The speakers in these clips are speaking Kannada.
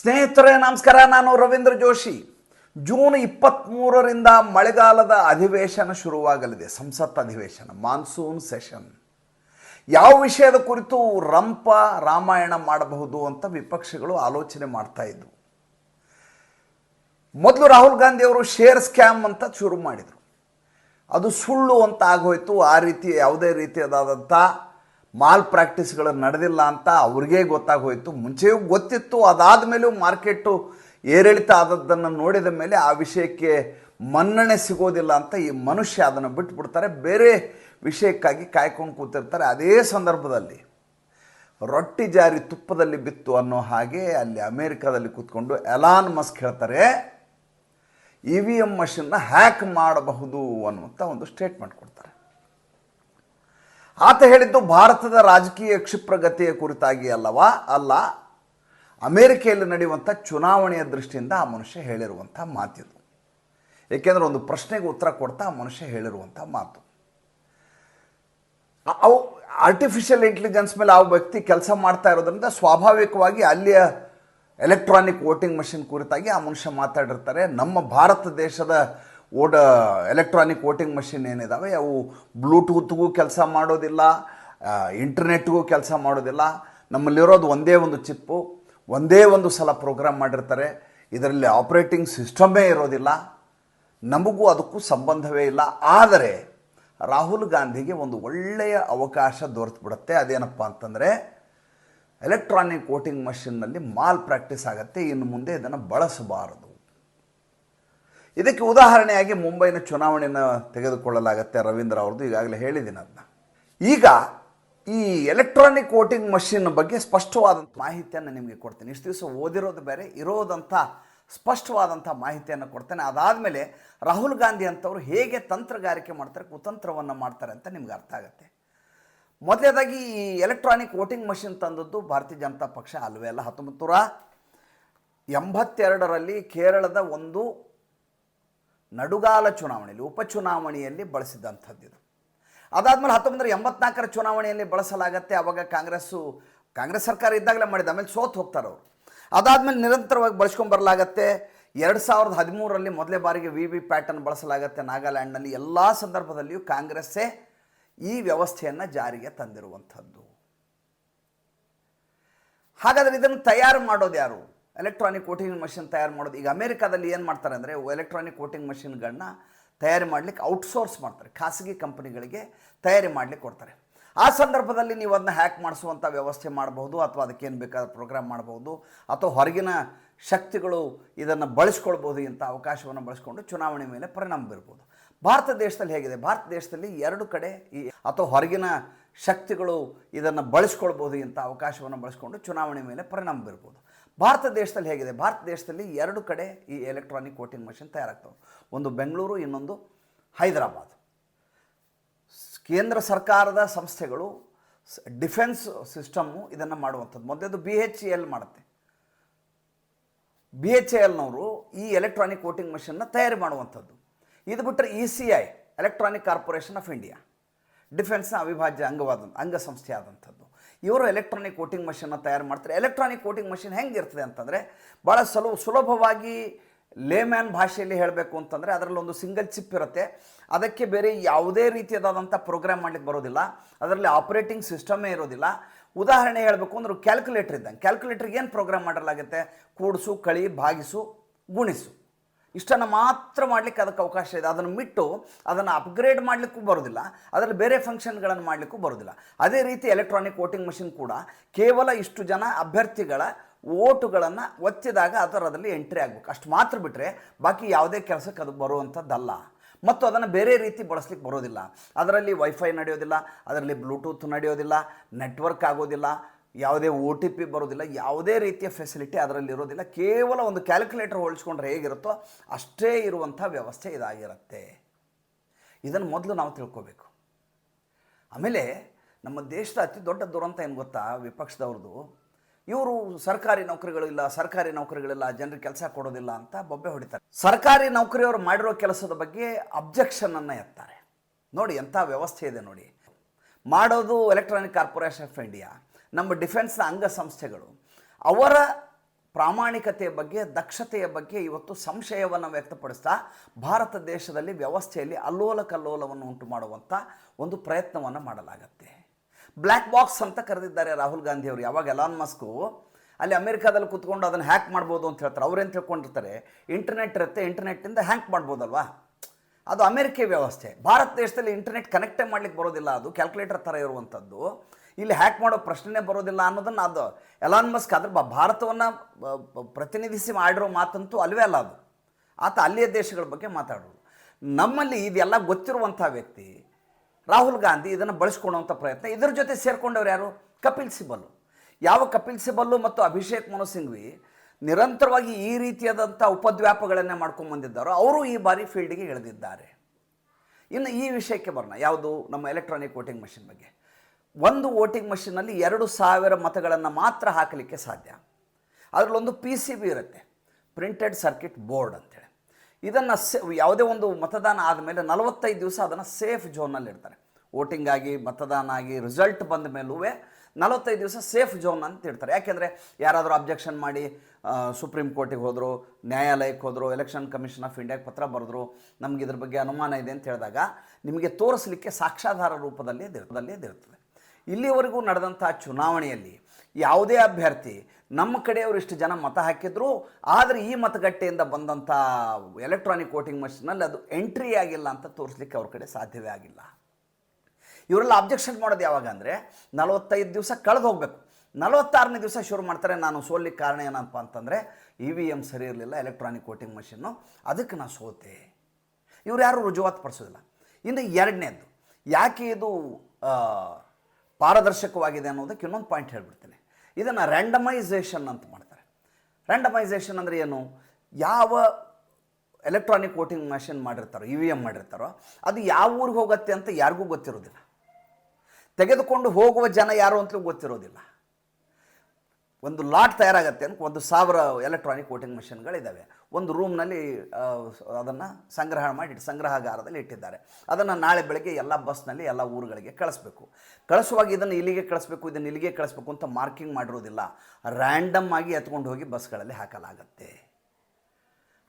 ಸ್ನೇಹಿತರೆ, ನಮಸ್ಕಾರ. ನಾನು ರವೀಂದ್ರ ಜೋಶಿ. ಜೂನ್ ಇಪ್ಪತ್ತ್ಮೂರರಿಂದ ಮಳೆಗಾಲದ ಅಧಿವೇಶನ ಶುರುವಾಗಲಿದೆ. ಸಂಸತ್ ಅಧಿವೇಶನ, ಮಾನ್ಸೂನ್ ಸೆಷನ್. ಯಾವ ವಿಷಯದ ಕುರಿತು ರಂಪ ರಾಮಾಯಣ ಮಾಡಬಹುದು ಅಂತ ವಿಪಕ್ಷಗಳು ಆಲೋಚನೆ ಮಾಡ್ತಾ ಇದ್ವು. ಮೊದಲು ರಾಹುಲ್ ಗಾಂಧಿ ಅವರು ಶೇರ್ ಸ್ಕ್ಯಾಮ್ ಅಂತ ಶುರು ಮಾಡಿದರು. ಅದು ಸುಳ್ಳು ಅಂತ ಆಗೋಯ್ತು. ಆ ರೀತಿ, ಯಾವುದೇ ರೀತಿಯಾದಂಥ ಮಾಲ್ ಪ್ರಾಕ್ಟೀಸ್ಗಳು ನಡೆದಿಲ್ಲ ಅಂತ ಅವ್ರಿಗೇ ಗೊತ್ತಾಗೋಯಿತು. ಮುಂಚೆಯೂ ಗೊತ್ತಿತ್ತು, ಅದಾದ ಮೇಲೂ ಮಾರ್ಕೆಟು ಏರಿಳಿತ ಆದದ್ದನ್ನು ನೋಡಿದ ಮೇಲೆ ಆ ವಿಷಯಕ್ಕೆ ಮನ್ನಣೆ ಸಿಗೋದಿಲ್ಲ ಅಂತ ಈ ಮನುಷ್ಯ ಅದನ್ನು ಬಿಟ್ಬಿಡ್ತಾರೆ. ಬೇರೆ ವಿಷಯಕ್ಕಾಗಿ ಕಾಯ್ಕೊಂಡು ಕೂತಿರ್ತಾರೆ. ಅದೇ ಸಂದರ್ಭದಲ್ಲಿ ರೊಟ್ಟಿ ಜಾರಿ ತುಪ್ಪದಲ್ಲಿ ಬಿತ್ತು ಅನ್ನೋ ಹಾಗೆ ಅಲ್ಲಿ ಅಮೇರಿಕಾದಲ್ಲಿ ಕೂತ್ಕೊಂಡು ಎಲಾನ್ ಮಸ್ಕ್ ಹೇಳ್ತಾರೆ, ಇ ವಿ ಎಂ ಮಷಿನ್ನ ಹ್ಯಾಕ್ ಮಾಡಬಹುದು ಅನ್ನುವಂಥ ಒಂದು ಸ್ಟೇಟ್ಮೆಂಟ್ ಕೊಡ್ತಾರೆ. ಆತ ಹೇಳಿದ್ದು ಭಾರತದ ರಾಜಕೀಯ ಕ್ಷಿಪ್ರಗತಿಯ ಕುರಿತಾಗಿ ಅಲ್ಲವಾ? ಅಲ್ಲ. ಅಮೇರಿಕೆಯಲ್ಲಿ ನಡೆಯುವಂಥ ಚುನಾವಣೆಯ ದೃಷ್ಟಿಯಿಂದ ಆ ಮನುಷ್ಯ ಹೇಳಿರುವಂಥ ಮಾತಿದು. ಏಕೆಂದರೆ ಒಂದು ಪ್ರಶ್ನೆಗೆ ಉತ್ತರ ಕೊಡ್ತಾ ಆ ಮನುಷ್ಯ ಹೇಳಿರುವಂಥ ಮಾತು. ಅವು ಆರ್ಟಿಫಿಷಿಯಲ್ ಇಂಟೆಲಿಜೆನ್ಸ್ ಮೇಲೆ ಆ ವ್ಯಕ್ತಿ ಕೆಲಸ ಮಾಡ್ತಾ ಇರೋದ್ರಿಂದ ಸ್ವಾಭಾವಿಕವಾಗಿ ಅಲ್ಲಿಯ ಎಲೆಕ್ಟ್ರಾನಿಕ್ ವೋಟಿಂಗ್ ಮಷಿನ್ ಕುರಿತಾಗಿ ಆ ಮನುಷ್ಯ ಮಾತಾಡಿರ್ತಾರೆ. ನಮ್ಮ ಭಾರತ ದೇಶದ ಓಡ ಎಲೆಕ್ಟ್ರಾನಿಕ್ ವೋಟಿಂಗ್ ಮಷಿನ್ ಏನಿದಾವೆ, ಅವು ಬ್ಲೂಟೂತ್ಗೂ ಕೆಲಸ ಮಾಡೋದಿಲ್ಲ ಇಂಟರ್ನೆಟ್ಗೂ ಕೆಲಸ ಮಾಡೋದಿಲ್ಲ. ನಮ್ಮಲ್ಲಿರೋದು ಒಂದೇ ಒಂದು ಚಿಪ್ಪು, ಒಂದೇ ಒಂದು ಸಲ ಪ್ರೋಗ್ರಾಮ್ ಮಾಡಿರ್ತಾರೆ. ಇದರಲ್ಲಿ ಆಪರೇಟಿಂಗ್ ಸಿಸ್ಟಮೇ ಇರೋದಿಲ್ಲ. ನಮಗೂ ಅದಕ್ಕೂ ಸಂಬಂಧವೇ ಇಲ್ಲ. ಆದರೆ, ರಾಹುಲ್ ಗಾಂಧಿಗೆ ಒಂದು ಒಳ್ಳೆಯ ಅವಕಾಶ ದೊರೆತು ಬಿಡುತ್ತೆ ಅದೇನಪ್ಪ ಅಂತಂದರೆ ಎಲೆಕ್ಟ್ರಾನಿಕ್ ವೋಟಿಂಗ್ ಮಷಿನ್ನಲ್ಲಿ ಮಾಲ್ ಪ್ರಾಕ್ಟೀಸ್ ಆಗುತ್ತೆ. ಇನ್ನು ಮುಂದೆ ಇದನ್ನು ಬಳಸಬಾರದು. ಇದಕ್ಕೆ ಉದಾಹರಣೆಯಾಗಿ ಮುಂಬೈನ ಚುನಾವಣೆಯನ್ನು ತೆಗೆದುಕೊಳ್ಳಲಾಗತ್ತೆ ರವೀಂದ್ರ ಅವ್ರದ್ದು, ಈಗಾಗಲೇ ಹೇಳಿದ್ದೀನಿ ಅದನ್ನ ಈಗ ಈ ಎಲೆಕ್ಟ್ರಾನಿಕ್ ವೋಟಿಂಗ್ ಮಷಿನ್ ಬಗ್ಗೆ ಸ್ಪಷ್ಟವಾದಂಥ ಮಾಹಿತಿಯನ್ನು ನಿಮಗೆ ಕೊಡ್ತೀನಿ. ಇಷ್ಟು ದಿವಸ ಓದಿರೋದು ಬೇರೆ ಇರೋದಂಥ ಸ್ಪಷ್ಟವಾದಂಥ ಮಾಹಿತಿಯನ್ನು ಕೊಡ್ತೇನೆ. ಅದಾದಮೇಲೆ ರಾಹುಲ್ ಗಾಂಧಿ ಅಂಥವ್ರು ಹೇಗೆ ತಂತ್ರಗಾರಿಕೆ ಮಾಡ್ತಾರೆ, ಕುತಂತ್ರವನ್ನು ಮಾಡ್ತಾರೆ ಅಂತ ನಿಮ್ಗೆ ಅರ್ಥ ಆಗುತ್ತೆ. ಮೊದಲನೇದಾಗಿ ಈ ಎಲೆಕ್ಟ್ರಾನಿಕ್ ವೋಟಿಂಗ್ ಮಷಿನ್ ತಂದದ್ದು ಭಾರತೀಯ ಜನತಾ ಪಕ್ಷ ಅಲ್ವೇ ಅಲ್ಲ? ಹತ್ತೊಂಬತ್ತು ನೂರ ಎಂಬತ್ತೆರಡರಲ್ಲಿ ಕೇರಳದ ಒಂದು ನಡುಗಾಲ ಚುನಾವಣೆಯಲ್ಲಿ ಉಪಚುನಾವಣೆಯಲ್ಲಿ ಇದು. ಅದಾದಮೇಲೆ ಹತ್ತೊಂಬತ್ತು ಎಂಬತ್ನಾಲ್ಕರ ಚುನಾವಣೆಯಲ್ಲಿ ಬಳಸಲಾಗತ್ತೆ. ಆವಾಗ ಕಾಂಗ್ರೆಸ್ಸು, ಕಾಂಗ್ರೆಸ್ ಸರ್ಕಾರ ಇದ್ದಾಗಲೇ ಮಾಡಿದ, ಆಮೇಲೆ ಸೋತು ಹೋಗ್ತಾರೆ ಅವರು. ಅದಾದಮೇಲೆ ನಿರಂತರವಾಗಿ ಬಳಸ್ಕೊಂಡು ಬರಲಾಗತ್ತೆ. ಎರಡು ಸಾವಿರದ ಹದಿಮೂರರಲ್ಲಿ ಮೊದಲೇ ಬಾರಿಗೆ ವಿ ವಿ ಪ್ಯಾಟರ್ನ್ ಬಳಸಲಾಗತ್ತೆ ನಾಗಾಲ್ಯಾಂಡ್ನಲ್ಲಿ. ಎಲ್ಲ ಸಂದರ್ಭದಲ್ಲಿಯೂ ಕಾಂಗ್ರೆಸ್ಸೇ ಈ ವ್ಯವಸ್ಥೆಯನ್ನು ಜಾರಿಗೆ ತಂದಿರುವಂಥದ್ದು. ಹಾಗಾದರೆ ಇದನ್ನು ತಯಾರು ಮಾಡೋದು ಯಾರು ಎಲೆಕ್ಟ್ರಾನಿಕ್ ವೋಟಿಂಗ್ ಮಷಿನ್ ತಯಾರು ಮಾಡೋದು. ಈಗ ಅಮೇರಿಕಾದಲ್ಲಿ ಏನು ಮಾಡ್ತಾರೆ ಅಂದರೆ ಎಲೆಕ್ಟ್ರಾನಿಕ್ ವೋಟಿಂಗ್ ಮಷಿನ್ಗಳನ್ನ ತಯಾರಿ ಮಾಡಲಿಕ್ಕೆ ಔಟ್ಸೋರ್ಸ್ ಮಾಡ್ತಾರೆ. ಖಾಸಗಿ ಕಂಪನಿಗಳಿಗೆ ತಯಾರಿ ಮಾಡಲಿಕ್ಕೆ ಕೊಡ್ತಾರೆ. ಆ ಸಂದರ್ಭದಲ್ಲಿ ನೀವು ಅದನ್ನ ಹ್ಯಾಕ್ ಮಾಡಿಸುವಂಥ ವ್ಯವಸ್ಥೆ ಮಾಡಬಹುದು, ಅಥವಾ ಅದಕ್ಕೇನು ಬೇಕಾದ ಪ್ರೋಗ್ರಾಮ್ ಮಾಡಬಹುದು, ಅಥವಾ ಹೊರಗಿನ ಶಕ್ತಿಗಳು ಇದನ್ನು ಬಳಸ್ಕೊಳ್ಬೋದು ಇಂಥ ಅವಕಾಶವನ್ನು ಬಳಸ್ಕೊಂಡು ಚುನಾವಣೆ ಮೇಲೆ ಪರಿಣಾಮ ಬೀರ್ಬೋದು. ಭಾರತ ದೇಶದಲ್ಲಿ ಹೇಗಿದೆ? ಭಾರತ ದೇಶದಲ್ಲಿ ಎರಡು ಕಡೆ ಈ ಅಥವಾ ಹೊರಗಿನ ಶಕ್ತಿಗಳು ಇದನ್ನು ಬಳಸ್ಕೊಳ್ಬೋದು ಇಂಥ ಅವಕಾಶವನ್ನು ಬಳಸ್ಕೊಂಡು ಚುನಾವಣೆ ಮೇಲೆ ಪರಿಣಾಮ ಬೀರ್ಬೋದು. ಭಾರತ ದೇಶದಲ್ಲಿ ಹೇಗಿದೆ? ಭಾರತ ದೇಶದಲ್ಲಿ ಎರಡು ಕಡೆ ಈ ಎಲೆಕ್ಟ್ರಾನಿಕ್ ವೋಟಿಂಗ್ ಮಷಿನ್ ತಯಾರಾಗ್ತವೆ. ಒಂದು ಬೆಂಗಳೂರು, ಇನ್ನೊಂದು ಹೈದರಾಬಾದ್. ಕೇಂದ್ರ ಸರ್ಕಾರದ ಸಂಸ್ಥೆಗಳು ಡಿಫೆನ್ಸ್ ಸಿಸ್ಟಮ್ಮು ಇದನ್ನು ಮಾಡುವಂಥದ್ದು. ಮೊದಲದು ಬಿ ಎಚ್ ಎಲ್ ಮಾಡುತ್ತೆ. ಬಿ ಎಚ್ ಎಲ್ನವರು ಈ ಎಲೆಕ್ಟ್ರಾನಿಕ್ ವೋಟಿಂಗ್ ಮಷಿನ್ನ ತಯಾರಿ ಮಾಡುವಂಥದ್ದು. ಇದು ಬಿಟ್ಟರೆ E C I electronic corporation of India ಡಿಫೆನ್ಸ್ನ ಅವಿಭಾಜ್ಯ ಅಂಗವಾದ ಅಂಗಸಂಸ್ಥೆ ಆದಂಥದ್ದು ಇವರು ಎಲೆಕ್ಟ್ರಾನಿಕ್ ವೋಟಿಂಗ್ ಮಷಿನ್ನ ತಯಾರು ಮಾಡ್ತಾರೆ. ಎಲೆಕ್ಟ್ರಾನಿಕ್ ವೋಟಿಂಗ್ ಮಷಿನ್ ಹೆಂಗಿರ್ತದೆ ಅಂತಂದರೆ ಭಾಳ ಸಲು ಸುಲಭವಾಗಿ ಲೇಮ್ಯಾನ್ ಭಾಷೆಯಲ್ಲಿ ಹೇಳಬೇಕು ಅಂತಂದರೆ ಅದರಲ್ಲಿ ಒಂದು ಸಿಂಗಲ್ ಚಿಪ್ ಇರುತ್ತೆ. ಅದಕ್ಕೆ ಬೇರೆ ಯಾವುದೇ ರೀತಿಯಾದಂಥ ಪ್ರೋಗ್ರಾಮ್ ಮಾಡಲಿಕ್ಕೆ ಬರೋದಿಲ್ಲ. ಅದರಲ್ಲಿ ಆಪರೇಟಿಂಗ್ ಸಿಸ್ಟಮೇ ಇರೋದಿಲ್ಲ. ಉದಾಹರಣೆ ಹೇಳಬೇಕು ಅಂದ್ರೆ ಕ್ಯಾಲ್ಕುಲೇಟರ್ ಇದ್ದಂಗೆ. ಕ್ಯಾಲ್ಕುಲೇಟರ್ಗೆ ಏನು ಪ್ರೋಗ್ರಾಮ್ ಮಾಡಲಾಗುತ್ತೆ? ಕೂಡಿಸು, ಕಳಿ, ಭಾಗಿಸು, ಗುಣಿಸು. ಇಷ್ಟನ್ನು ಮಾತ್ರ ಮಾಡಲಿಕ್ಕೆ ಅದಕ್ಕೆ ಅವಕಾಶ ಇದೆ. ಅದನ್ನು ಬಿಟ್ಟು ಅದನ್ನು ಅಪ್ಗ್ರೇಡ್ ಮಾಡಲಿಕ್ಕೂ ಬರೋದಿಲ್ಲ. ಅದರಲ್ಲಿ ಬೇರೆ ಫಂಕ್ಷನ್ಗಳನ್ನು ಮಾಡಲಿಕ್ಕೂ ಬರೋದಿಲ್ಲ. ಅದೇ ರೀತಿ ಎಲೆಕ್ಟ್ರಾನಿಕ್ ವೋಟಿಂಗ್ ಮಷಿನ್ ಕೂಡ ಕೇವಲ ಇಷ್ಟು ಜನ ಅಭ್ಯರ್ಥಿಗಳ ಓಟುಗಳನ್ನು ಒತ್ತಿದಾಗ ಅದರಲ್ಲಿ ಎಂಟ್ರಿ ಆಗಬೇಕು. ಅಷ್ಟು ಮಾತ್ರ ಬಿಟ್ಟರೆ ಬಾಕಿ ಯಾವುದೇ ಕೆಲಸಕ್ಕೆ ಅದು ಬರುವಂಥದ್ದಲ್ಲ. ಮತ್ತು ಅದನ್ನು ಬೇರೆ ರೀತಿ ಬಳಸ್ಲಿಕ್ಕೆ ಬರೋದಿಲ್ಲ. ಅದರಲ್ಲಿ ವೈಫೈ ನಡೆಯೋದಿಲ್ಲ. ಅದರಲ್ಲಿ ಬ್ಲೂಟೂತ್ ನಡೆಯೋದಿಲ್ಲ. ನೆಟ್ವರ್ಕ್ ಆಗೋದಿಲ್ಲ. ಯಾವುದೇ ಒ ಟಿ ಪಿ ಬರೋದಿಲ್ಲ, ಯಾವುದೇ ರೀತಿಯ ಫೆಸಿಲಿಟಿ ಅದರಲ್ಲಿ ಇರೋದಿಲ್ಲ, ಕೇವಲ ಒಂದು ಕ್ಯಾಲ್ಕುಲೇಟರ್ ಹೋಲಿಸ್ಕೊಂಡ್ರೆ ಹೇಗಿರುತ್ತೋ ಅಷ್ಟೇ ಇರುವಂಥ ವ್ಯವಸ್ಥೆ ಇದಾಗಿರುತ್ತೆ. ಇದನ್ನು ಮೊದಲು ನಾವು ತಿಳ್ಕೋಬೇಕು. ಆಮೇಲೆ ನಮ್ಮ ದೇಶದ ಅತಿ ದೊಡ್ಡ ದುರಂತ ಏನು ಗೊತ್ತಾ ವಿಪಕ್ಷದವ್ರದ್ದು ಇವರು ಸರ್ಕಾರಿ ನೌಕರಿಗಳಿಲ್ಲ ಸರ್ಕಾರಿ ನೌಕರಿಗಳಿಲ್ಲ, ಜನರಿಗೆ ಕೆಲಸ ಕೊಡೋದಿಲ್ಲ ಅಂತ ಬೊಬ್ಬೆ ಹೊಡಿತಾರೆ. ಸರ್ಕಾರಿ ನೌಕರಿಯವರು ಮಾಡಿರೋ ಕೆಲಸದ ಬಗ್ಗೆ ಅಬ್ಜೆಕ್ಷನನ್ನು ಎತ್ತಾರೆ. ನೋಡಿ ಎಂಥ ವ್ಯವಸ್ಥೆ ಇದೆ ನೋಡಿ. ಮಾಡೋದು ಎಲೆಕ್ಟ್ರಾನಿಕ್ ಕಾರ್ಪೊರೇಷನ್ ಆಫ್ ಇಂಡಿಯಾ ನಮ್ಮ ಡಿಫೆನ್ಸ್ನ ಅಂಗ ಸಂಸ್ಥೆಗಳು ಅವರ ಪ್ರಾಮಾಣಿಕತೆಯ ಬಗ್ಗೆ, ದಕ್ಷತೆಯ ಬಗ್ಗೆ ಇವತ್ತು ಸಂಶಯವನ್ನು ವ್ಯಕ್ತಪಡಿಸ್ತಾ, ಭಾರತ ದೇಶದಲ್ಲಿ ವ್ಯವಸ್ಥೆಯಲ್ಲಿ ಅಲ್ಲೋಲ ಕಲ್ಲೋಲವನ್ನು ಉಂಟು ಮಾಡುವಂಥ ಒಂದು ಪ್ರಯತ್ನವನ್ನು ಮಾಡಲಾಗತ್ತೆ. ಬ್ಲ್ಯಾಕ್ ಬಾಕ್ಸ್ ಅಂತ ಕರೆದಿದ್ದಾರೆ ರಾಹುಲ್ ಗಾಂಧಿ ಅವರು ಯಾವಾಗ ಎಲಾನ್ ಮಸ್ಕು ಅಲ್ಲಿ ಅಮೆರಿಕಾದಲ್ಲಿ ಕೂತ್ಕೊಂಡು ಅದನ್ನು ಹ್ಯಾಕ್ ಮಾಡ್ಬೋದು ಅಂತ ಹೇಳ್ತಾರೆ. ಅವ್ರೇನು ತಿಳ್ಕೊಂಡಿರ್ತಾರೆ? ಇಂಟರ್ನೆಟ್ ಇರುತ್ತೆ ಇಂಟರ್ನೆಟ್ಟಿಂದ ಹ್ಯಾಕ್ ಮಾಡ್ಬೋದಲ್ವಾ? ಅದು ಅಮೆರಿಕ ವ್ಯವಸ್ಥೆ. ಭಾರತ ದೇಶದಲ್ಲಿ ಇಂಟರ್ನೆಟ್ ಕನೆಕ್ಟೇ ಮಾಡ್ಲಿಕ್ಕೆ ಬರೋದಿಲ್ಲ. ಅದು ಕ್ಯಾಲ್ಕುಲೇಟರ್ ಥರ ಇರುವಂಥದ್ದು ಇಲ್ಲಿ ಹ್ಯಾಕ್ ಮಾಡೋ ಪ್ರಶ್ನೆ ಬರೋದಿಲ್ಲ ಅನ್ನೋದನ್ನು ಅದು ಎಲಾನ್ ಮಸ್ಕ್ ಅದ್ರ ಭಾರತವನ್ನು ಪ್ರತಿನಿಧಿಸಿ ಮಾಡಿರೋ ಮಾತಂತೂ ಅಲ್ವೇ ಅಲ್ಲ ಅದು. ಆತ ಅಲ್ಲಿಯ ದೇಶಗಳ ಬಗ್ಗೆ ಮಾತಾಡೋದು. ನಮ್ಮಲ್ಲಿ ಇದೆಲ್ಲ ಗೊತ್ತಿರುವಂಥ ವ್ಯಕ್ತಿ, ರಾಹುಲ್ ಗಾಂಧಿ ಇದನ್ನು ಬಳಸ್ಕೊಳ್ಳುವಂಥ ಪ್ರಯತ್ನ, ಇದ್ರ ಜೊತೆ ಸೇರಿಕೊಂಡವ್ರು ಯಾರು? ಕಪಿಲ್ ಸಿಬಲ್. ಯಾವ ಕಪಿಲ್ ಸಿಬಲ್ಲು ಮತ್ತು ಅಭಿಷೇಕ್ ಮನು ಸಿಂಘ್ವಿ ನಿರಂತರವಾಗಿ ಈ ರೀತಿಯಾದಂಥ ಉಪದ್ವ್ಯಾಪಗಳನ್ನೇ ಮಾಡ್ಕೊಂಡು ಬಂದಿದ್ದಾರೋ. ಅವರು ಈ ಬಾರಿ ಫೀಲ್ಡಿಗೆ ಇಳಿದಿದ್ದಾರೆ. ಇನ್ನು ಈ ವಿಷಯಕ್ಕೆ ಬರೋಣ. ಯಾವುದು? ನಮ್ಮ ಎಲೆಕ್ಟ್ರಾನಿಕ್ ವೋಟಿಂಗ್ ಮಷಿನ್ ಬಗ್ಗೆ. ಒಂದು ವೋಟಿಂಗ್ ಮಷಿನಲ್ಲಿ ಎರಡು ಸಾವಿರ ಮತಗಳನ್ನು ಮಾತ್ರ ಹಾಕಲಿಕ್ಕೆ ಸಾಧ್ಯ. ಅದರಲ್ಲೊಂದು ಪಿ ಸಿ ಬಿ ಇರುತ್ತೆ ಪ್ರಿಂಟೆಡ್ ಸರ್ಕಿಟ್ ಬೋರ್ಡ್ ಅಂತೇಳಿ. ಇದನ್ನು ಸೇ, ಯಾವುದೇ ಒಂದು ಮತದಾನ ಆದಮೇಲೆ ನಲವತ್ತೈದು ದಿವಸ ಅದನ್ನು ಸೇಫ್ ಝೋನಲ್ಲಿ ಇಡ್ತಾರೆ. ವೋಟಿಂಗ್ ಆಗಿ, ಮತದಾನ ಆಗಿ ರಿಸಲ್ಟ್ ಬಂದ ಮೇಲೂ ನಲವತ್ತೈದು ದಿವಸ ಸೇಫ್ ಝೋನ್ ಅಂತ ಇಡ್ತಾರೆ. ಯಾಕೆಂದರೆ ಯಾರಾದರೂ ಅಬ್ಜೆಕ್ಷನ್ ಮಾಡಿ ಸುಪ್ರೀಂ ಕೋರ್ಟಿಗೆ ಹೋದರು, ನ್ಯಾಯಾಲಯಕ್ಕೆ ಹೋದರು ಎಲೆಕ್ಷನ್ ಕಮಿಷನ್ ಆಫ್ ಇಂಡಿಯಾಗೆ ಪತ್ರ ಬರೆದ್ರು, ನಮ್ಗೆ ಇದ್ರ ಬಗ್ಗೆ ಅನುಮಾನ ಇದೆ ಅಂತ ಹೇಳಿದಾಗ ನಿಮಗೆ ತೋರಿಸಲಿಕ್ಕೆ ಸಾಕ್ಷಾಧಾರ ರೂಪದಲ್ಲಿ ಇದಿರ್ತದೆ ಇಲ್ಲಿವರೆಗೂ ನಡೆದಂಥ ಚುನಾವಣೆಯಲ್ಲಿ ಯಾವುದೇ ಅಭ್ಯರ್ಥಿ ನಮ್ಮ ಕಡೆಯವರು ಇಷ್ಟು ಜನ ಮತ ಹಾಕಿದ್ರು, ಆದರೆ ಈ ಮತಗಟ್ಟೆಯಿಂದ ಬಂದಂಥ ಎಲೆಕ್ಟ್ರಾನಿಕ್ ವೋಟಿಂಗ್ ಮಷಿನಲ್ಲಿ ಅದು ಎಂಟ್ರಿ ಆಗಿಲ್ಲ ಅಂತ ತೋರಿಸ್ಲಿಕ್ಕೆ ಅವ್ರ ಕಡೆ ಸಾಧ್ಯವೇ ಆಗಿಲ್ಲ. ಇವರೆಲ್ಲ ಅಬ್ಜೆಕ್ಷನ್ ಮಾಡೋದು ಯಾವಾಗ ಅಂದರೆ, ನಲವತ್ತೈದು ದಿವಸ ಕಳೆದು ಹೋಗಬೇಕು. ನಲವತ್ತಾರನೇ ದಿವಸ ಶುರು ಮಾಡ್ತಾರೆ, ನಾನು ಸೋಲಿಕ್ಕೆ ಕಾರಣ ಏನಪ್ಪ ಅಂತಂದರೆ ಇ ವಿ ಎಂ ಸರಿ ಇರಲಿಲ್ಲ ಎಲೆಕ್ಟ್ರಾನಿಕ್ ವೋಟಿಂಗ್ ಮಷಿನ್ನು ಅದಕ್ಕೆ ನಾನು ಸೋತೆ. ಇವ್ರು ಯಾರು ರುಜುವಾತು ಪಡಿಸೋದಿಲ್ಲ. ಇನ್ನು ಎರಡನೇದು ಯಾಕೆ ಇದು ಪಾರದರ್ಶಕವಾಗಿದೆ ಅನ್ನೋದಕ್ಕೆ ಇನ್ನೊಂದು ಪಾಯಿಂಟ್ ಹೇಳ್ಬಿಡ್ತೀನಿ. ಇದನ್ನು ರ್ಯಾಂಡಮೈಸೇಷನ್ ಅಂತ ಮಾಡ್ತಾರೆ. ರ್ಯಾಂಡಮೈಸೇಷನ್ ಅಂದರೆ ಏನು? ಯಾವ ಎಲೆಕ್ಟ್ರಾನಿಕ್ ವೋಟಿಂಗ್ ಮೆಷಿನ್ ಮಾಡಿರ್ತಾರೋ ಇ ವಿ ಎಂ ಮಾಡಿರ್ತಾರೋ, ಅದು ಯಾವ ಊರಿಗೆ ಹೋಗುತ್ತೆ ಅಂತ ಯಾರಿಗೂ ಗೊತ್ತಿರೋದಿಲ್ಲ. ತೆಗೆದುಕೊಂಡು ಹೋಗುವ ಜನ ಯಾರು ಅಂತಲೂ ಗೊತ್ತಿರೋದಿಲ್ಲ. ಒಂದು ಲಾಟ್ ತಯಾರಾಗತ್ತೆ ಅಂತ ಒಂದು ಸಾವಿರ ಎಲೆಕ್ಟ್ರಾನಿಕ್ ವೋಟಿಂಗ್ ಮಷಿನ್ಗಳಿದ್ದಾವೆ ಒಂದು ರೂಮ್ನಲ್ಲಿ ಅದನ್ನು ಸಂಗ್ರಹ ಮಾಡಿ ಸಂಗ್ರಹಗಾರದಲ್ಲಿ ಇಟ್ಟಿದ್ದಾರೆ. ಅದನ್ನು ನಾಳೆ ಬೆಳಗ್ಗೆ ಎಲ್ಲ ಬಸ್ನಲ್ಲಿ ಎಲ್ಲ ಊರುಗಳಿಗೆ ಕಳಿಸ್ಬೇಕು. ಕಳಿಸುವಾಗ ಇದನ್ನು ಇಲ್ಲಿಗೆ ಕಳಿಸ್ಬೇಕು, ಇದನ್ನು ಇಲ್ಲಿಗೆ ಕಳಿಸ್ಬೇಕು ಅಂತ ಮಾರ್ಕಿಂಗ್ ಮಾಡಿರೋದಿಲ್ಲ. ರ್ಯಾಂಡಮ್ ಆಗಿ ಎತ್ಕೊಂಡು ಹೋಗಿ ಬಸ್ಗಳಲ್ಲಿ ಹಾಕಲಾಗತ್ತೆ.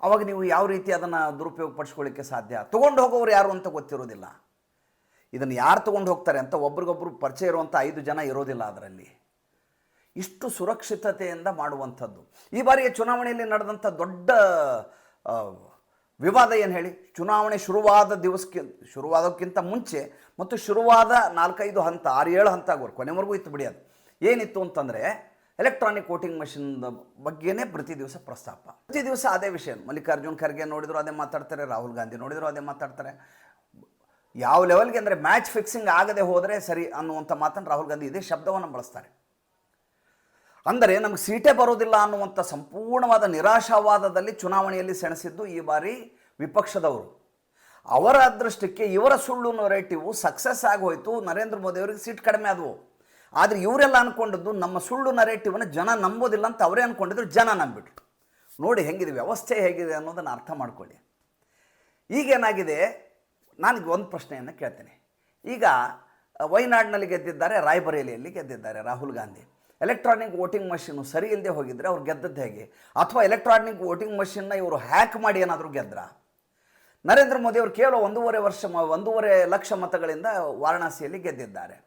ಅವಾಗ ನೀವು ಯಾವ ರೀತಿ ಅದನ್ನು ದುರುಪಯೋಗ ಪಡಿಸ್ಕೊಳ್ಳಿಕ್ಕೆ ಸಾಧ್ಯ? ತೊಗೊಂಡು ಹೋಗೋರು ಯಾರು ಅಂತ ಗೊತ್ತಿರೋದಿಲ್ಲ. ಇದನ್ನು ಯಾರು ತೊಗೊಂಡು ಹೋಗ್ತಾರೆ ಅಂತ ಒಬ್ರಿಗೊಬ್ರು ಪರಿಚಯ ಇರುವಂಥ ಐದು ಜನ ಇರೋದಿಲ್ಲ ಅದರಲ್ಲಿ. ಇಷ್ಟು ಸುರಕ್ಷಿತತೆಯಿಂದ ಮಾಡುವಂಥದ್ದು. ಈ ಬಾರಿಯ ಚುನಾವಣೆಯಲ್ಲಿ ನಡೆದಂಥ ದೊಡ್ಡ ವಿವಾದ ಏನು ಹೇಳಿ? ಚುನಾವಣೆ ಶುರುವಾದ ದಿವಸಕ್ಕೆ, ಶುರುವಾದಕ್ಕಿಂತ ಮುಂಚೆ ಮತ್ತು ಶುರುವಾದ ನಾಲ್ಕೈದು ಹಂತ, ಆರು ಏಳು ಹಂತ ಆಗೋರು ಕೊನೆವರೆಗೂ ಇತ್ತು ಬಿಡಿ ಅದು. ಏನಿತ್ತು ಅಂತಂದರೆ ಎಲೆಕ್ಟ್ರಾನಿಕ್ ವೋಟಿಂಗ್ ಮಷಿನ್ ಬಗ್ಗೆನೇ ಪ್ರತಿ ದಿವಸ ಪ್ರಸ್ತಾಪ. ಪ್ರತಿ ದಿವಸ ಅದೇ ವಿಷಯ. ಮಲ್ಲಿಕಾರ್ಜುನ್ ಖರ್ಗೆ ನೋಡಿದ್ರು ಅದೇ ಮಾತಾಡ್ತಾರೆ, ರಾಹುಲ್ ಗಾಂಧಿ ನೋಡಿದ್ರು ಅದೇ ಮಾತಾಡ್ತಾರೆ. ಯಾವ ಲೆವೆಲ್ಗೆ ಅಂದರೆ ಮ್ಯಾಚ್ ಫಿಕ್ಸಿಂಗ್ ಆಗದೆ ಹೋದರೆ ಸರಿ ಅನ್ನುವಂಥ ಮಾತನ್ನು ರಾಹುಲ್ ಗಾಂಧಿ ಇದೇ ಶಬ್ದವನ್ನು ಬಳಸ್ತಾರೆ. ಅಂದರೆ ನಮಗೆ ಸೀಟೇ ಬರೋದಿಲ್ಲ ಅನ್ನುವಂಥ ಸಂಪೂರ್ಣವಾದ ನಿರಾಶಾವಾದದಲ್ಲಿ ಚುನಾವಣೆಯಲ್ಲಿ ಸೆಣಸಿದ್ದು ಈ ಬಾರಿ ವಿಪಕ್ಷದವರು. ಅವರ ಅದೃಷ್ಟಕ್ಕೆ ಇವರ ಸುಳ್ಳು ನರೇಟಿವು ಸಕ್ಸಸ್ ಆಗೋಯ್ತು. ನರೇಂದ್ರ ಮೋದಿ ಅವರಿಗೆ ಸೀಟ್ ಕಡಿಮೆ ಆದವು. ಆದರೆ ಇವರೆಲ್ಲ ಅಂದ್ಕೊಂಡದ್ದು ನಮ್ಮ ಸುಳ್ಳು ನರೇಟಿವನ್ನು ಜನ ನಂಬೋದಿಲ್ಲ ಅಂತ ಅವರೇ ಅಂದ್ಕೊಂಡಿದ್ರು ಜನ ನಂಬಿಟ್ರು ನೋಡಿ ಹೆಂಗಿದೆ, ವ್ಯವಸ್ಥೆ ಹೇಗಿದೆ ಅನ್ನೋದನ್ನು ಅರ್ಥ ಮಾಡ್ಕೊಳ್ಳಿ. ಈಗೇನಾಗಿದೆ ನನಗೆ ಒಂದು ಪ್ರಶ್ನೆಯನ್ನು ಕೇಳ್ತೇನೆ. ಈಗ ವಯನಾಡಿನಲ್ಲಿ ಗೆದ್ದಿದ್ದಾರೆ, ರಾಯ್ಬರೇಲಿಯಲ್ಲಿ ಗೆದ್ದಿದ್ದಾರೆ Rahul Gandhi. Electronic voting machine ಸರಿ ಇಲ್ಲದೆ ಹೋಗಿದ್ರೆ ಅವ್ರು ಗೆದ್ದದ್ದು ಹೇಗೆ? ಅಥವಾ ಎಲೆಕ್ಟ್ರಾನಿಕ್ ವೋಟಿಂಗ್ ಮಷಿನ್ನ ಇವರು ಹ್ಯಾಕ್ ಮಾಡಿ ಏನಾದರೂ ಗೆದ್ರ? ನರೇಂದ್ರ ಮೋದಿ ಅವರು ಕೇವಲ ಒಂದೂವರೆ ವರ್ಷ ಒಂದೂವರೆ ಲಕ್ಷ ಮತಗಳಿಂದ ವಾರಣಾಸಿಯಲ್ಲಿ ಗೆದ್ದಿದ್ದಾರೆ.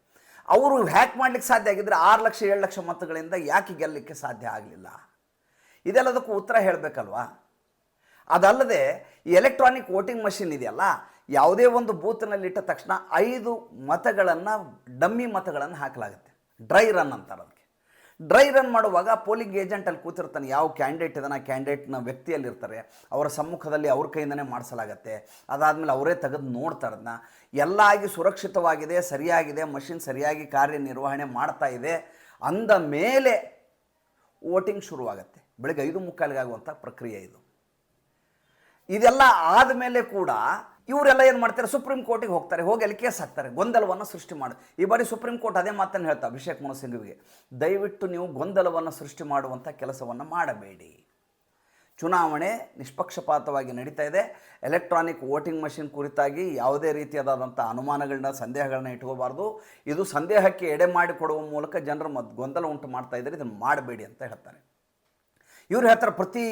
ಅವರು ಹ್ಯಾಕ್ ಮಾಡ್ಲಿಕ್ಕೆ ಸಾಧ್ಯ ಆಗಿದ್ದರೆ ಆರು ಲಕ್ಷ, ಏಳು ಲಕ್ಷ ಮತಗಳಿಂದ ಯಾಕೆ ಗೆಲ್ಲಲಿಕ್ಕೆ ಸಾಧ್ಯ ಆಗಲಿಲ್ಲ? ಇದೆಲ್ಲದಕ್ಕೂ ಉತ್ತರ ಹೇಳಬೇಕಲ್ವಾ? ಅದಲ್ಲದೆ ಈ ಎಲೆಕ್ಟ್ರಾನಿಕ್ ವೋಟಿಂಗ್ ಮಷಿನ್ ಇದೆಯಲ್ಲ, ಯಾವುದೇ ಒಂದು ಬೂತ್ನಲ್ಲಿಟ್ಟ ತಕ್ಷಣ ಐದು ಮತಗಳನ್ನು, ಡಮ್ಮಿ ಮತಗಳನ್ನು ಹಾಕಲಾಗುತ್ತೆ. ಡ್ರೈ ರನ್ ಅಂತಾರೆ ಡ್ರೈ ರನ್ ಮಾಡುವಾಗ ಪೋಲಿಂಗ್ ಏಜೆಂಟ್ ಅಲ್ಲಿ ಕೂತಿರ್ತಾನೆ. ಯಾವ ಕ್ಯಾಂಡಿಡೇಟ್ ಇದನ್ನ ಕ್ಯಾಂಡಿಡೇಟ್ನ ವ್ಯಕ್ತಿಯಲ್ಲಿರ್ತಾರೆ. ಅವರ ಸಮ್ಮುಖದಲ್ಲಿ ಅವ್ರ ಕೈಯಿಂದನೇ ಮಾಡಿಸಲಾಗತ್ತೆ. ಅದಾದಮೇಲೆ ಅವರೇ ತೆಗೆದು ನೋಡ್ತಾರೆ ಅದನ್ನ ಎಲ್ಲ ಆಗಿ ಸುರಕ್ಷಿತವಾಗಿದೆ, ಸರಿಯಾಗಿದೆ, ಮಷಿನ್ ಸರಿಯಾಗಿ ಕಾರ್ಯನಿರ್ವಹಣೆ ಮಾಡ್ತಾ ಇದೆ. ಅಂದ ಮೇಲೆ ವೋಟಿಂಗ್ ಶುರುವಾಗತ್ತೆ. ಬೆಳಗ್ಗೆ ಐದು ಮುಕ್ಕಾಲಿಗಾಗುವಂಥ ಪ್ರಕ್ರಿಯೆ ಇದು. ಇದೆಲ್ಲ ಆದಮೇಲೆ ಕೂಡ ಇವರೆಲ್ಲ ಏನು ಮಾಡ್ತಾರೆ? ಸುಪ್ರೀಂ ಕೋರ್ಟಿಗೆ ಹೋಗ್ತಾರೆ. ಹೋಗಿ ಅಲ್ಲಿ ಕೇಸ್ ಹಾಕ್ತಾರೆ. ಗೊಂದಲವನ್ನು ಸೃಷ್ಟಿ ಮಾಡಿ. ಈ ಬಾರಿ ಸುಪ್ರೀಂ ಕೋರ್ಟ್ ಅದೇ ಮಾತನ್ನು ಹೇಳ್ತಾ, ಅಭಿಷೇಕ್ ಮನು ಸಿಂಘ್ವಿಗೆ, ದಯವಿಟ್ಟು ನೀವು ಗೊಂದಲವನ್ನು ಸೃಷ್ಟಿ ಮಾಡುವಂಥ ಕೆಲಸವನ್ನು ಮಾಡಬೇಡಿ. ಚುನಾವಣೆ ನಿಷ್ಪಕ್ಷಪಾತವಾಗಿ ನಡೀತಾ ಇದೆ. ಎಲೆಕ್ಟ್ರಾನಿಕ್ ವೋಟಿಂಗ್ ಮಷಿನ್ ಕುರಿತಾಗಿ ಯಾವುದೇ ರೀತಿಯಾದಂಥ ಅನುಮಾನಗಳನ್ನ, ಸಂದೇಹಗಳನ್ನ ಇಟ್ಕೋಬಾರ್ದು. ಇದು ಸಂದೇಹಕ್ಕೆ ಎಡೆ ಮಾಡಿಕೊಡುವ ಮೂಲಕ ಜನರು ಮದ್ ಗೊಂದಲ ಉಂಟು ಮಾಡ್ತಾ ಇದ್ದಾರೆ. ಇದನ್ನು ಮಾಡಬೇಡಿ ಅಂತ ಹೇಳ್ತಾರೆ. ಇವ್ರು ಹೇಳ್ತಾರೆ ಪ್ರತಿ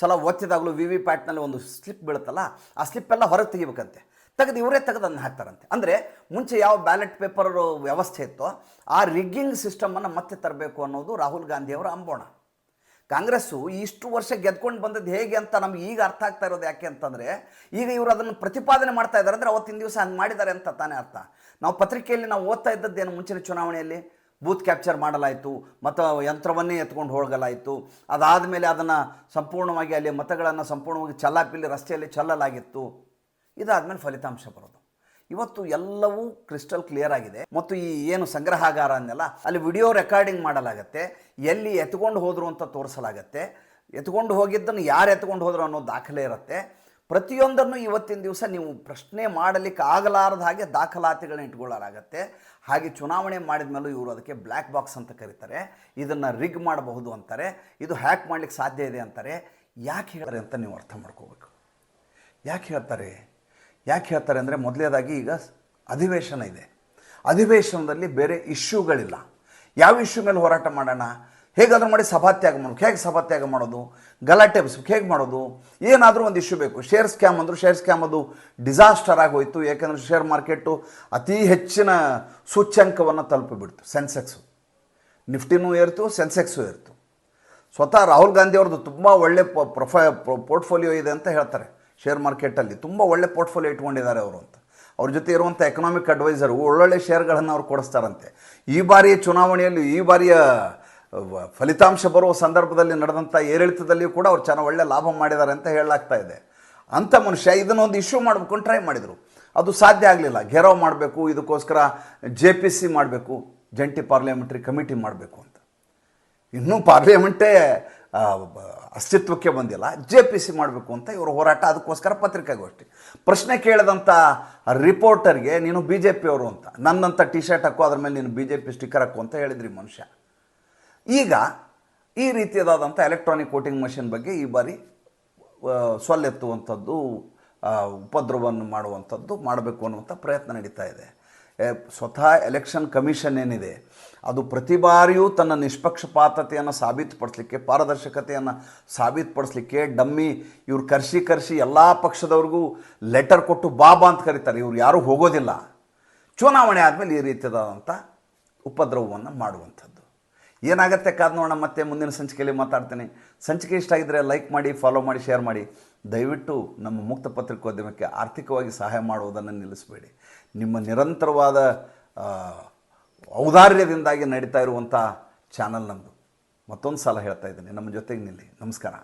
ಸಲ ಒತ್ತಿದಾಗಲೂ ವಿ ವಿ ಪ್ಯಾಟ್ನಲ್ಲಿ ಒಂದು ಸ್ಲಿಪ್ ಬೀಳುತ್ತಲ್ಲ, ಆ ಸ್ಲಿಪ್ ಎಲ್ಲ ಹೊರಗೆ ತೆಗಿಬೇಕಂತೆ. ತೆಗೆದು ಇವರೇ ತೆಗೆದು ಅದನ್ನು ಹಾಕ್ತಾರಂತೆ. ಅಂದರೆ ಮುಂಚೆ ಯಾವ ಬ್ಯಾಲೆಟ್ ಪೇಪರ್ ವ್ಯವಸ್ಥೆ ಇತ್ತೋ, ಆ ರಿಗ್ಗಿಂಗ್ ಸಿಸ್ಟಮನ್ನು ಮತ್ತೆ ತರಬೇಕು ಅನ್ನೋದು ರಾಹುಲ್ ಗಾಂಧಿಯವರ ಅಂಬೋಣ. ಕಾಂಗ್ರೆಸ್ಸು ಇಷ್ಟು ವರ್ಷ ಗೆದ್ಕೊಂಡು ಬಂದದ್ದು ಹೇಗೆ ಅಂತ ನಮ್ಗೆ ಈಗ ಅರ್ಥ ಆಗ್ತಾ ಇರೋದು ಯಾಕೆ ಅಂತಂದರೆ, ಈಗ ಇವರು ಅದನ್ನು ಪ್ರತಿಪಾದನೆ ಮಾಡ್ತಾ ಇದ್ದಾರೆ ಅಂದರೆ ಅವತ್ತಿನ ದಿವಸ ಹಂಗೆ ಮಾಡಿದ್ದಾರೆ ಅಂತ ತಾನೇ ಅರ್ಥ. ನಾವು ಪತ್ರಿಕೆಯಲ್ಲಿ ನಾವು ಓದ್ತಾ ಇದ್ದದ್ದೇನು ಮುಂಚಿನ ಚುನಾವಣೆಯಲ್ಲಿ? ಬೂತ್ ಕ್ಯಾಪ್ಚರ್ ಮಾಡಲಾಯಿತು ಮತ್ತು ಯಂತ್ರವನ್ನೇ ಎತ್ಕೊಂಡು ಹೋಗಲಾಯಿತು. ಅದಾದ ಮೇಲೆ ಅದನ್ನು ಸಂಪೂರ್ಣವಾಗಿ ಅಲ್ಲಿ ಮತಗಳನ್ನು ಸಂಪೂರ್ಣವಾಗಿ ಚಲ್ಲಾಪಿಲ್ಲಿ, ರಸ್ತೆಯಲ್ಲಿ ಚಲ್ಲಲಾಗಿತ್ತು. ಇದಾದ ಮೇಲೆ ಫಲಿತಾಂಶ ಬರೋದು. ಇವತ್ತು ಎಲ್ಲವೂ ಕ್ರಿಸ್ಟಲ್ ಕ್ಲಿಯರ್ ಆಗಿದೆ. ಮತ್ತು ಈ ಏನು ಸಂಗ್ರಹಾಗಾರ ಅನ್ನೆಲ್ಲ, ಅಲ್ಲಿ ವಿಡಿಯೋ ರೆಕಾರ್ಡಿಂಗ್ ಮಾಡಲಾಗತ್ತೆ. ಎಲ್ಲಿ ಎತ್ಕೊಂಡು ಹೋದರು ಅಂತ ತೋರಿಸಲಾಗತ್ತೆ. ಎತ್ಕೊಂಡು ಹೋಗಿದ್ದನ್ನು ಯಾರು ಎತ್ಕೊಂಡು ಹೋದ್ರು ಅನ್ನೋ ದಾಖಲೆ ಇರುತ್ತೆ. ಪ್ರತಿಯೊಂದನ್ನು ಇವತ್ತಿನ ದಿವಸ ನೀವು ಪ್ರಶ್ನೆ ಮಾಡಲಿಕ್ಕೆ ಆಗಲಾರದ ಹಾಗೆ ದಾಖಲಾತಿಗಳನ್ನ ಇಟ್ಕೊಳ್ಳಲಾಗತ್ತೆ. ಹಾಗೆ ಚುನಾವಣೆ ಮಾಡಿದ ಮೇಲೂ ಇವರು ಅದಕ್ಕೆ ಬ್ಲ್ಯಾಕ್ ಬಾಕ್ಸ್ ಅಂತ ಕರೀತಾರೆ. ಇದನ್ನು ರಿಗ್ ಮಾಡಬಹುದು ಅಂತಾರೆ. ಇದು ಹ್ಯಾಕ್ ಮಾಡಲಿಕ್ಕೆ ಸಾಧ್ಯ ಇದೆ ಅಂತಾರೆ. ಯಾಕೆ ಹೇಳ್ತಾರೆ ಅಂತ ನೀವು ಅರ್ಥ ಮಾಡ್ಕೋಬೇಕು. ಯಾಕೆ ಹೇಳ್ತಾರೆ? ಯಾಕೆ ಹೇಳ್ತಾರೆ ಅಂದರೆ ಮೊದಲೇದಾಗಿ ಈಗ ಅಧಿವೇಶನ ಇದೆ. ಅಧಿವೇಶನದಲ್ಲಿ ಬೇರೆ ಇಶ್ಯೂಗಳಿಲ್ಲ ಯಾವ ಇಶ್ಯೂ ಮೇಲೆ ಹೋರಾಟ ಮಾಡೋಣ? ಹೇಗಾದ್ರೂ ಮಾಡಿ ಸಭಾತ್ಯಾಗ ಮಾಡೋದು. ಹೇಗೆ ಸಭಾತ್ಯಾಗ ಮಾಡೋದು? ಗಲಾಟೆ ಎಬ್ಸ್ಬೇಕು ಹೇಗೆ ಮಾಡೋದು? ಏನಾದರೂ ಒಂದು ಇಶ್ಯೂ ಬೇಕು. ಶೇರ್ ಸ್ಕ್ಯಾಮ್ ಅಂದರು ಶೇರ್ ಸ್ಕ್ಯಾಮ್ ಅದು ಡಿಸಾಸ್ಟರ್ ಆಗೋಯಿತು. ಯಾಕೆಂದರೆ ಶೇರ್ ಮಾರ್ಕೆಟು ಅತಿ ಹೆಚ್ಚಿನ ಸೂಚ್ಯಂಕವನ್ನು ತಲುಪಿಬಿಡ್ತು. ಸೆನ್ಸೆಕ್ಸು ನಿಫ್ಟಿನೂ ಏರ್ತು ಸೆನ್ಸೆಕ್ಸು ಏರ್ತು. ಸ್ವತಃ ರಾಹುಲ್ ಗಾಂಧಿ ಅವ್ರದ್ದು ತುಂಬ ಒಳ್ಳೆ ಪ್ರೊಫೈ ಪೋರ್ಟ್ಫೋಲಿಯೋ ಇದೆ ಅಂತ ಹೇಳ್ತಾರೆ. ಶೇರ್ ಮಾರ್ಕೆಟಲ್ಲಿ ತುಂಬ ಒಳ್ಳೆ ಪೋರ್ಟ್ಫೋಲಿಯೋ ಇಟ್ಕೊಂಡಿದ್ದಾರೆ ಅವರು ಅಂತ. ಅವ್ರ ಜೊತೆ ಇರುವಂಥ ಎಕನಾಮಿಕ್ ಅಡ್ವೈಸರು ಒಳ್ಳೊಳ್ಳೆ ಶೇರ್ಗಳನ್ನು ಅವ್ರು ಕೊಡಿಸ್ತಾರಂತೆ. ಈ ಬಾರಿಯ ಚುನಾವಣೆಯಲ್ಲಿ, ಈ ಬಾರಿಯ ಫಲಿತಾಂಶ ಬರುವ ಸಂದರ್ಭದಲ್ಲಿ ನಡೆದಂಥ ಏರಿಳಿತದಲ್ಲಿಯೂ ಕೂಡ ಅವ್ರು ಚೆನ್ನಾಗಿ ಒಳ್ಳೆ ಲಾಭ ಮಾಡಿದ್ದಾರೆ ಅಂತ ಹೇಳಲಾಗ್ತಾ ಇದೆ. ಅಂಥ ಮನುಷ್ಯ ಇದನ್ನೊಂದು ಇಶ್ಯೂ ಮಾಡಬೇಕು ಟ್ರೈ ಮಾಡಿದರು. ಅದು ಸಾಧ್ಯ ಆಗಲಿಲ್ಲ. ಘೇರಾವ್ ಮಾಡಬೇಕು, ಇದಕ್ಕೋಸ್ಕರ ಜೆ ಪಿ ಸಿ ಮಾಡಬೇಕು, ಜಂಟಿ ಪಾರ್ಲಿಮೆಂಟ್ರಿ ಕಮಿಟಿ ಮಾಡಬೇಕು ಅಂತ. ಇನ್ನೂ ಪಾರ್ಲಿಮೆಂಟೇ ಅಸ್ತಿತ್ವಕ್ಕೆ ಬಂದಿಲ್ಲ. ಜೆ ಪಿ ಸಿ ಮಾಡಬೇಕು ಅಂತ ಇವರು ಹೋರಾಟ, ಅದಕ್ಕೋಸ್ಕರ ಪತ್ರಿಕಾಗೋಷ್ಠಿ. ಪ್ರಶ್ನೆ ಕೇಳಿದಂಥ ರಿಪೋರ್ಟರ್ಗೆ ನೀನು ಬಿ ಜೆ ಪಿಯವರು ಅಂತ. ನನ್ನಂಥ ಟಿ ಶರ್ಟ್ ಹಾಕೋ, ಅದ್ರ ಮೇಲೆ ನೀನು ಬಿ ಜೆ ಪಿ ಸ್ಟಿಕ್ಕರ್ ಹಾಕು ಅಂತ ಹೇಳಿದ್ರಿ ಮನುಷ್ಯ. ಈಗ ಈ ರೀತಿಯಾದಂಥ ಎಲೆಕ್ಟ್ರಾನಿಕ್ ವೋಟಿಂಗ್ ಮಷಿನ್ ಬಗ್ಗೆ ಈ ಬಾರಿ ಸೊಲ್ಲೆತ್ತುವಂಥದ್ದು ಉಪದ್ರವವನ್ನು ಮಾಡುವಂಥದ್ದು ಮಾಡಬೇಕು ಅನ್ನುವಂಥ ಪ್ರಯತ್ನ ನಡೀತಾ ಇದೆ. ಸ್ವತಃ ಎಲೆಕ್ಷನ್ ಕಮಿಷನ್ ಏನಿದೆ, ಅದು ಪ್ರತಿ ಬಾರಿಯೂ ತನ್ನ ನಿಷ್ಪಕ್ಷಪಾತತೆಯನ್ನು ಸಾಬೀತುಪಡಿಸಲಿಕ್ಕೆ, ಪಾರದರ್ಶಕತೆಯನ್ನು ಸಾಬೀತುಪಡಿಸ್ಲಿಕ್ಕೆ ಡಮ್ಮಿ, ಇವ್ರು ಕರ್ಸಿ ಕರ್ಸಿ ಎಲ್ಲ ಪಕ್ಷದವ್ರಿಗೂ ಲೆಟರ್ ಕೊಟ್ಟು ಬಾಬಾ ಅಂತ ಕರೀತಾರೆ. ಇವ್ರು ಯಾರೂ ಹೋಗೋದಿಲ್ಲ. ಚುನಾವಣೆ ಆದಮೇಲೆ ಈ ರೀತಿಯಾದಂಥ ಉಪದ್ರವವನ್ನು ಮಾಡುವಂಥದ್ದು. ಏನಾಗತ್ತೆ ಕಾದ್ ನೋಡೋಣ, ಮತ್ತೆ ಮುಂದಿನ ಸಂಚಿಕೆಯಲ್ಲಿ ಮಾತಾಡ್ತೀನಿ. ಸಂಚಿಕೆ ಇಷ್ಟ ಆಗಿದ್ದರೆ ಲೈಕ್ ಮಾಡಿ ಫಾಲೋ ಮಾಡಿ ಶೇರ್ ಮಾಡಿ. ದಯವಿಟ್ಟು ನಮ್ಮ ಮುಕ್ತ ಪತ್ರಿಕೋದ್ಯಮಕ್ಕೆ ಆರ್ಥಿಕವಾಗಿ ಸಹಾಯ ಮಾಡುವುದನ್ನು ನಿಲ್ಲಿಸಬೇಡಿ. ನಿಮ್ಮ ನಿರಂತರವಾದ ಔದಾರ್ಯದಿಂದಾಗಿ ನಡೀತಾ ಇರುವಂಥ ಚಾನಲ್ ನಮ್ಮದು ಮತ್ತೊಂದು ಸಲ ಹೇಳ್ತಾ ಇದ್ದೀನಿ. ನಮ್ಮ ಜೊತೆಗೆ ನಿಲ್ಲಿ. ನಮಸ್ಕಾರ.